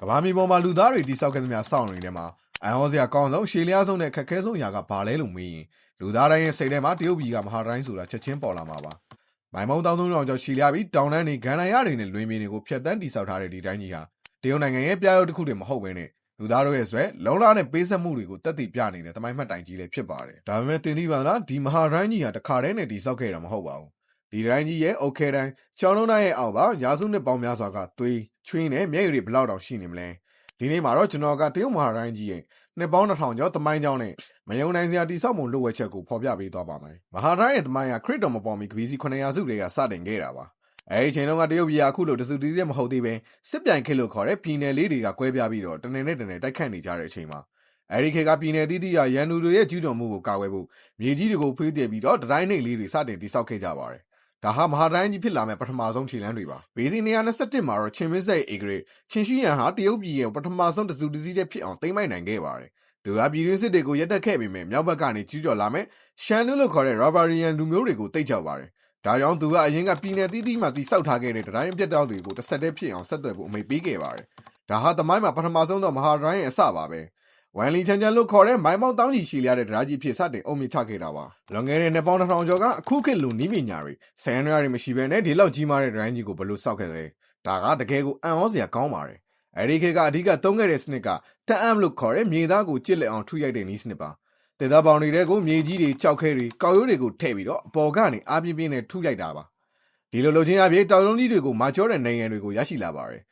ကမ္ဘာမြေပေါ်မှာလူသားတွေတိစောက်ခဲ့သမျှစောင့်နေတဲ့မှာအန်ဟောစရာကောင်းဆုံးရှေလျားဆုံးနဲ့ခက်ခဲဆုံးຢာကဘာလဲလို့မေးရင်လူသားတိုင်းရဲ့စိတ်ထဲမှာတရုတ်ပြည်ကမဟာတိုင်းဆိုတာချက်ချင်းပေါ်လာမှာပါမိုင်မုံတောင်းသုံးတော်ကျော်ရှီလျားပြီးတောင်တန်းနေဂန္ဓာရတွေနဲ့လွင်မြေတွေကိုဖျက်တမ်းတိစောက်ထားတဲ့ဒီတိုင်းကြီးဟာတရုတ်နိုင်ငံရဲ့ပြရုပ်တစ်ခုတည်းမဟုတ်ဘဲနဲ့လူသားတို့ရဲ့ဆွဲလုံလနဲ့ပေးဆက်မှုတွေကိုတက်တည်ပြနေတဲ့တမိုင်းမှတ်တိုင်ကြီးလည်းဖြစ်ပါတယ်ဒါပေမဲ့တင်ဒီဗန်ကဒီမဟာတိုင်းကြီးဟာတခါတည်းနဲ့တိစောက်ခဲ့တာမဟုတ်ပါဘူးဒီတိုင်းကြီးရဲ့အုတ်ခဲတိုင်းချောင်းလုံးတိုင်းရဲ့အောက်ပါရာစုနှစ်ပေါင်းများစွာကသွေး ချွင်းနဲ့မျက်ရည်တွေဘလောက်တောင်ရှိနေမလဲဒီနေ့မှာတော့ကျွန်တော်ကတရုတ်မဟာတိုင်းကြီးရဲ့နှစ်ပေါင်းတစ်ထောင်ကျော်တမိုင်းကျောင်းနဲ့မယုံနိုင်စရာတိဆောက်မှုလိုဝက်ချက်ကိုဖော်ပြပေးသွားပါမယ်။မဟာတိုင်းရဲ့တမိုင်းကခရစ်တော်မပေါ်မီကပီစီ900စုတွေကစတင်ခဲ့တာပါ။အဲဒီအချိန်တုန်းကတရုတ်ပြည်ကအခုလိုတစုတည်းတည်းမဟုတ်သေးပဲစစ်ပြိုင်ခေတ်လို့ခေါ်တဲ့ပြည်နယ်လေးတွေကကွဲပြားပြီးတော့တနေနဲ့တနေတိုက်ခတ်နေကြတဲ့အချိန်မှာအဲဒီခေတ်ကပြည်နယ်သီးသီးကရန်သူတွေရဲ့ကျူးကျော်မှုကိုကာကွယ်ဖို့မြေကြီးတွေကိုဖေးတည်ပြီးတော့တတိုင်းနေလေးတွေစတင်တိဆောက်ခဲ့ကြပါတယ်။ ဒါဟာမဟာတိုင်းကြီးဖြစ်လာမဲ့ပထမဆုံးခြေလှမ်းတွေပါ။ဘေစီ121မှာတော့ချင်းမင်းဆက်အေဂရိချင်းရှိယန်ဟာတရုတ်ပြည်ရဲ့ပထမဆုံးတစုတစည်းတဲ့ဖြစ်အောင်တိမ့်မိုက်နိုင်ခဲ့ပါတယ်။သူကပြည်တွင်းစစ်တွေကိုရက်တက်ခဲ့ပေမဲ့မြောက်ဘက်ကနေကျူးကျော်လာမဲ့ရှန်နုလို့ခေါ်တဲ့ Robarian လူမျိုးတွေကိုတိတ်ကြောက်ပါတယ်။ဒါကြောင့်သူကအရင်ကပြည်နယ်တီးတီးမှတိစောက်ထားခဲ့တဲ့တိုင်းပြတ်တောက်တွေကိုတစ်ဆက်တည်းဖြစ်အောင်ဆက်သွယ်ဖို့အမိန့်ပေးခဲ့ပါတယ်။ဒါဟာသမိုင်းမှာပထမဆုံးသောမဟာတိုင်းရဲ့အစပါပဲ။ ဝမ်လီချန်ချန်လို့ခေါ်တဲ့မိုင်းမောင်းတောင်းကြီးရှည်လျားတဲ့ဒရာကြီးဖြစ်စတင်အုံမြင့်ချခဲ့တာပါလွန်ခဲ့တဲ့နှစ်ပေါင်းတစ်ထောင်ကျော်ကအခုခေတ်လူနီးပညာတွေဆယ်ရရတွေမရှိဘဲနဲ့ဒီလောက်ကြီးမားတဲ့ဒရိုင်းကြီးကိုဘယ်လိုစောက်ခဲ့လဲဒါကတကယ်ကိုအံ့ဩစရာကောင်းပါတယ်အဲ့ဒီခေတ်ကအဓိကသုံးခဲ့တဲ့စနစ်ကတန်အမ်လို့ခေါ်တဲ့မြေသားကိုကြစ်လက်အောင်ထုရိုက်တဲ့နီးစနစ်ပါတေသားပေါင်တွေကိုမြေကြီးတွေကြောက်ခဲတွေကောက်ရိုးတွေကိုထည့်ပြီးတော့အပေါ်ကနေအားပြင်းပြင်းနဲ့ထုရိုက်တာပါဒီလိုလိုချင်းအပြည့်တောင်တုံးကြီးတွေကိုမာကျောတဲ့နိုင်ငံတွေကိုရရှိလာပါတယ်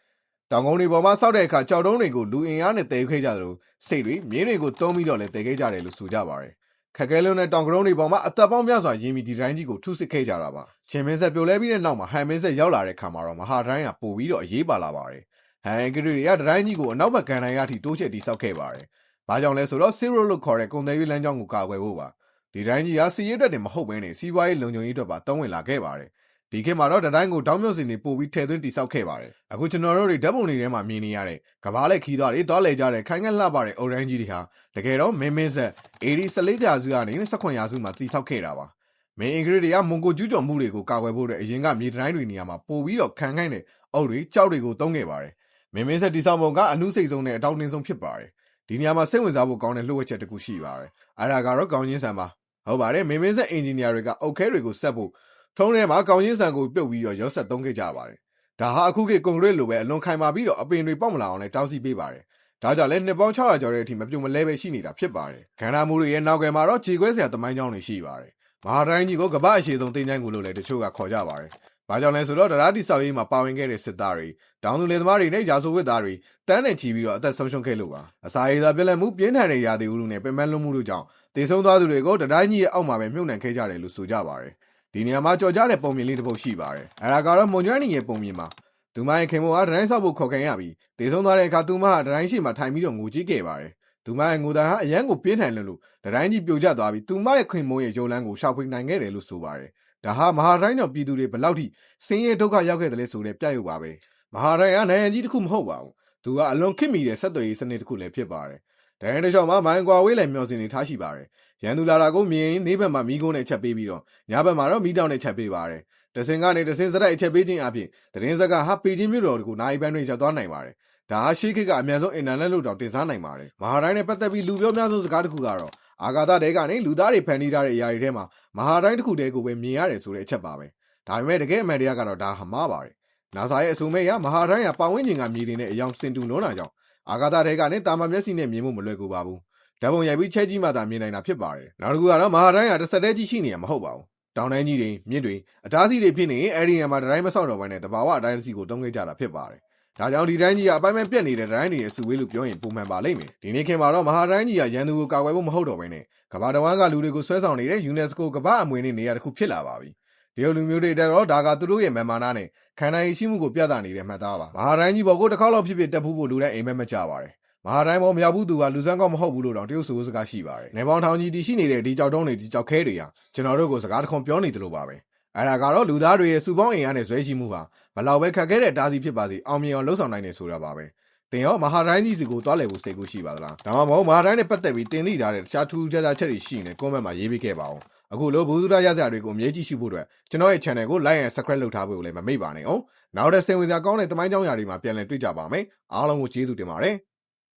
တောင်ကုန်းတွေပေါ်မှာစောက်တဲ့အခါကြောက်တုံးတွေကိုလူအင်အားနဲ့တည်ခဲ့ကြသလိုစိတ်တွေမြင်းတွေကိုတုံးပြီးတော့လည်းတည်ခဲ့ကြတယ်လို့ဆိုကြပါတယ်ခက်ခဲလုံးတဲ့တောင်ကရုံးတွေပေါ်မှာအသက်ပေါင်းများစွာရင်းပြီးဒီတိုင်းကြီးကိုထုစစ်ခဲ့ကြတာပါချင်းမင်းဆက်ပြိုလဲပြီးတဲ့နောက်မှာဟန်မင်းဆက်ရောက်လာတဲ့ခါမှာတော့မဟာတိုင်းကပို့ပြီးတော့အရေးပါလာပါတယ်ဟန်ဂရီတွေကဒီတိုင်းကြီးကိုအနောက်ဘက်ကန်နိုင်ရထိတိုးချဲ့တိစောက်ခဲ့ပါတယ်ဘာကြောင့်လဲဆိုတော့ zero လို့ခေါ်တဲ့ကုန်သွယ်ရေးလမ်းကြောင်းကိုကာကွယ်ဖို့ပါဒီတိုင်းကြီးကစီးရဲအတွက်တင်မဟုတ်ဘဲနဲ့စီးပွားရေးလုံခြုံရေးအတွက်ပါတုံးဝင်လာခဲ့ပါတယ် ဒီခေတ်မှာတော့တတိုင်းကိုတောင်းမြုပ်စင်တွေပို့ပြီးထည့်သွင်းတိစောက်ခဲ့ပါတယ်။အခုကျွန်တော်တို့တွေဓာတ်ပုံတွေထဲမှာမြင်နေရတဲ့ကဘာလက်ခီးသွားတွေတောလဲကြတဲ့ခိုင်ငက်လှပတဲ့အိုရန်ကြီးတွေဟာတကယ်တော့မင်းမင်းဆက်အေဒီ14ရာစုကနေ18ရာစုမှာတိစောက်ခဲ့တာပါ။မင်းအင်္ဂရိတွေကမွန်ဂိုကျူးကျော်မှုတွေကိုကာကွယ်ဖို့အတွက်အရင်ကမြေတိုင်းတွေနေရာမှာပို့ပြီးတော့ခံခိုင်းတဲ့အုပ်တွေကြောက်တွေကိုတုံးခဲ့ပါတယ်။မင်းမင်းဆက်တိစောက်ပုံကအနုစိတ်ဆုံးနဲ့အတောက်တင်းဆုံးဖြစ်ပါတယ်။ဒီနေရာမှာစိတ်ဝင်စားဖို့ကောင်းတဲ့လှုပ်ဝက်ချက်တစ်ခုရှိပါတယ်။အဲဒါကတော့ကောင်းချင်းဆန်ပါ။ဟုတ်ပါတယ်မင်းမင်းဆက်အင်ဂျင်နီယာတွေကအုတ်ခဲတွေကိုဆက်ဖို့ ထုံးထဲမှာကောင်းချင်းဆန်ကိုပြုတ်ပြီးတော့ရောဆက်သုံးခဲ့ကြပါတယ်။ဒါဟာအခုခေတ်ကွန်ကရစ်လိုပဲအလွန်ခိုင်မာပြီးတော့အပင်တွေပေါက်မလာအောင်လည်းတောင်းစီပေးပါတယ်။ဒါကြောင့်လည်းနှစ်ပေါင်း600ကျော်တဲ့အထိမပြုတ်မလဲပဲရှိနေတာဖြစ်ပါတယ်။ခန္ဓာမူတွေရဲ့နောက်ကွယ်မှာတော့ခြေခွဲဆရာတမိုင်းကြောင်းတွေရှိပါတယ်။မဟာတိုင်းကြီးကိုကမ္ဘာအရှိဆုံးတင်ချိုင်းကိုလို့လည်းတချို့ကခေါ်ကြပါတယ်။ဘာကြောင့်လဲဆိုတော့ဒရာတီဆောက်ရေးမှာပါဝင်ခဲ့တဲ့စစ်သားတွေတောင်သူလယ်သမားတွေနဲ့ရာဇဝတ်သားတွေတန်းနဲ့ချီပြီးတော့အသက်ဆုံးရှုံးခဲ့လို့ပါ။အစာရည်သာပြက်လက်မှုပြင်းထန်တဲ့ရာသီဥတုနဲ့ပင်ပန်းလွန်မှုတို့ကြောင့်တေဆုံးသွားသူတွေကိုတတိုင်းကြီးရဲ့အောက်မှာပဲမြုပ်နှံခဲ့ကြတယ်လို့ဆိုကြပါတယ်။ ဒီနေရာမှာကြော်ကြတဲ့ပုံမြင်လေးတစ်ပုဒ်ရှိပါတယ်။အဲဒါကတော့မွန်ကျွမ်းနေရဲ့ပုံမြင်ပါ။သူမရဲ့ခင်မကဒတိုင်းဆောက်ဖို့ခေါ်ခင်ရပြီးဒေဆုံးသွားတဲ့အခါသူမကဒတိုင်းရှိမှထိုင်ပြီးတော့ငိုကြည့်ခဲ့ပါတယ်။သူမရဲ့ငိုတန်ဟာအရန်ကိုပြင်းထန်လွန်းလို့ဒတိုင်းကြီးပြိုကျသွားပြီးသူမရဲ့ခင်မရဲ့ရုံလန်းကိုရှောက်ဖွေနိုင်ခဲ့တယ်လို့ဆိုပါတယ်။ဒါဟာမဟာတိုင်းတော်ပြည်သူတွေဘလောက်ထိဆင်းရဲဒုက္ခရောက်ခဲ့တယ်လဲဆိုတဲ့ပြရုပ်ပါပဲ။မဟာတိုင်းကနိုင်ငံကြီးတစ်ခုမဟုတ်ပါဘူး။သူကအလွန်ခင်မီတဲ့ဆက်သွယ်ရေးစနစ်တစ်ခုလည်းဖြစ်ပါတယ်။ဒတိုင်းတစ်လျှောက်မှာမိုင်းကွာဝေးလည်းမျောစင်နေထားရှိပါတယ်။ ရန်သူလာတာကိုမြင်ရင်နေဘက်မှာမီးကုန်းနဲ့ချက်ပေးပြီးတော့ညဘက်မှာတော့မီးတောင်နဲ့ချက်ပေးပါတယ်။တစင်ကနေတစင်စတိုက်အချက်ပေးခြင်းအပြင်သတင်းစကားဟာပေချင်းမြို့တော်ကိုနိုင်ပန်းတွင်ရောက်သွားနိုင်ပါတယ်။ဒါဟာရှေးခေတ်ကအများဆုံးအင်တာနက်လို့တောင်တင်စားနိုင်ပါတယ်။မဟာတိုင်းနဲ့ပတ်သက်ပြီးလူပြောများဆုံးစကားတစ်ခုကတော့အာဂါသတဲကနေလူသားတွေဖန်တီးထားတဲ့အရာတွေထဲမှာမဟာတိုင်းတစ်ခုတည်းကိုပဲမြင်ရတယ်ဆိုတဲ့အချက်ပါပဲ။ဒါပေမဲ့တကယ်အမှန်တရားကတော့ဒါဟာမှားပါတယ်။ NASA ရဲ့အဆိုမဲ့အရမဟာတိုင်းကပတ်ဝန်းကျင်ကမြေတွေနဲ့အယောင်စင်တူလွန်းတာကြောင့်အာဂါသတဲကနေတာမန်မျက်စိနဲ့မြင်ဖို့မလွယ်ကူပါဘူး။ ဓာတ်ပုံရိုက်ပြီးချဲကြီးမှသာမြင်နိုင်တာဖြစ်ပါတယ်။နောက်တစ်ခုကတော့မဟာတိုင်းကတစ်ဆက်တည်းကြီးရှိနေရမှာမဟုတ်ပါဘူး။တောင်တိုင်းကြီးတွေမြစ်တွေအတားစီတွေဖြစ်နေရင်အဲ့ဒီနေရာမှာတိုင်းမဆောက်တော့ဘဲနဲ့တဘာဝအတိုင်းစီကိုတုံးခဲ့ကြတာဖြစ်ပါတယ်။ဒါကြောင့်ဒီတိုင်းကြီးကအပိုင်းပိုင်းပြက်နေတဲ့တိုင်းတွေရဲ့စုဝေးလို့ပြောရင်ပုံမှန်ပါလိမ့်မယ်။ဒီနေ့ခင်မှာတော့မဟာတိုင်းကြီးကရန်သူကိုကာကွယ်ဖို့မဟုတ်တော့ဘဲနဲ့ကမ္ဘာတော်ကလူတွေကိုဆွဲဆောင်နေတဲ့ UNESCO ကမ္ဘာအမွေနဲ့နေရာတစ်ခုဖြစ်လာပါပြီ။ဒီလိုလူမျိုးတွေတက်တော့ဒါကသူတို့ရဲ့မာမာနာနဲ့ခန္ဓာရည်ရှိမှုကိုပြသနေတဲ့မှတ်သားပါ။မဟာတိုင်းကြီးဘောကိုတစ်ခေါက်လောက်ဖြစ်ဖြစ်တက်ဖို့ဖို့လူတိုင်းအိမ်မက်မကြပါနဲ့။ မဟာတိုင်းပေါ်မရောက်ဘူးသူကလူစမ်းကောင်းမဟုတ်ဘူးလို့တောင်တရုတ်ဆိုစကားရှိပါတယ်။နေပေါင်းထောင်ကြီးတည်ရှိနေတဲ့ဒီကြောက်တုံးတွေဒီကြောက်ခဲတွေဟာကျွန်တော်တို့ကိုစကားတခွန်ပြောနေတယ်လို့ပါပဲ။အဲ့ဒါကတော့လူသားတွေရဲ့စုပေါင်းအင်အားနဲ့ဇွဲရှိမှုဟာဘလောက်ပဲခက်ခဲတဲ့တားစီဖြစ်ပါစေအောင်မြင်အောင်လှုပ်ဆောင်နိုင်နေဆိုတာပါပဲ။တင်ရောမဟာတိုင်းကြီးစီကိုတွားလည်ဖို့စိတ်ကူးရှိပါသလား။ဒါမှမဟုတ်မဟာတိုင်းနဲ့ပတ်သက်ပြီးတင်သိထားတဲ့တခြားထူးခြားခြားချက်တွေရှိရင်လည်း comment မှာရေးပေးခဲ့ပါဦးအခုလိုဘူးစုရရစရာတွေကိုအမြဲကြည့်ရှုဖို့အတွက်ကျွန်တော်ရဲ့ channel ကို like and subscribe လုပ်ထားဖို့လည်းမမေ့ပါနဲ့အောင်နောက်တဲ့စိတ်ဝင်စားကောင်းတဲ့တမိုင်းကြောင်းရာတွေမှာပြန်လည်တွေ့ကြပါမယ်အားလုံးကိုကျေးဇူးတင်ပါတယ်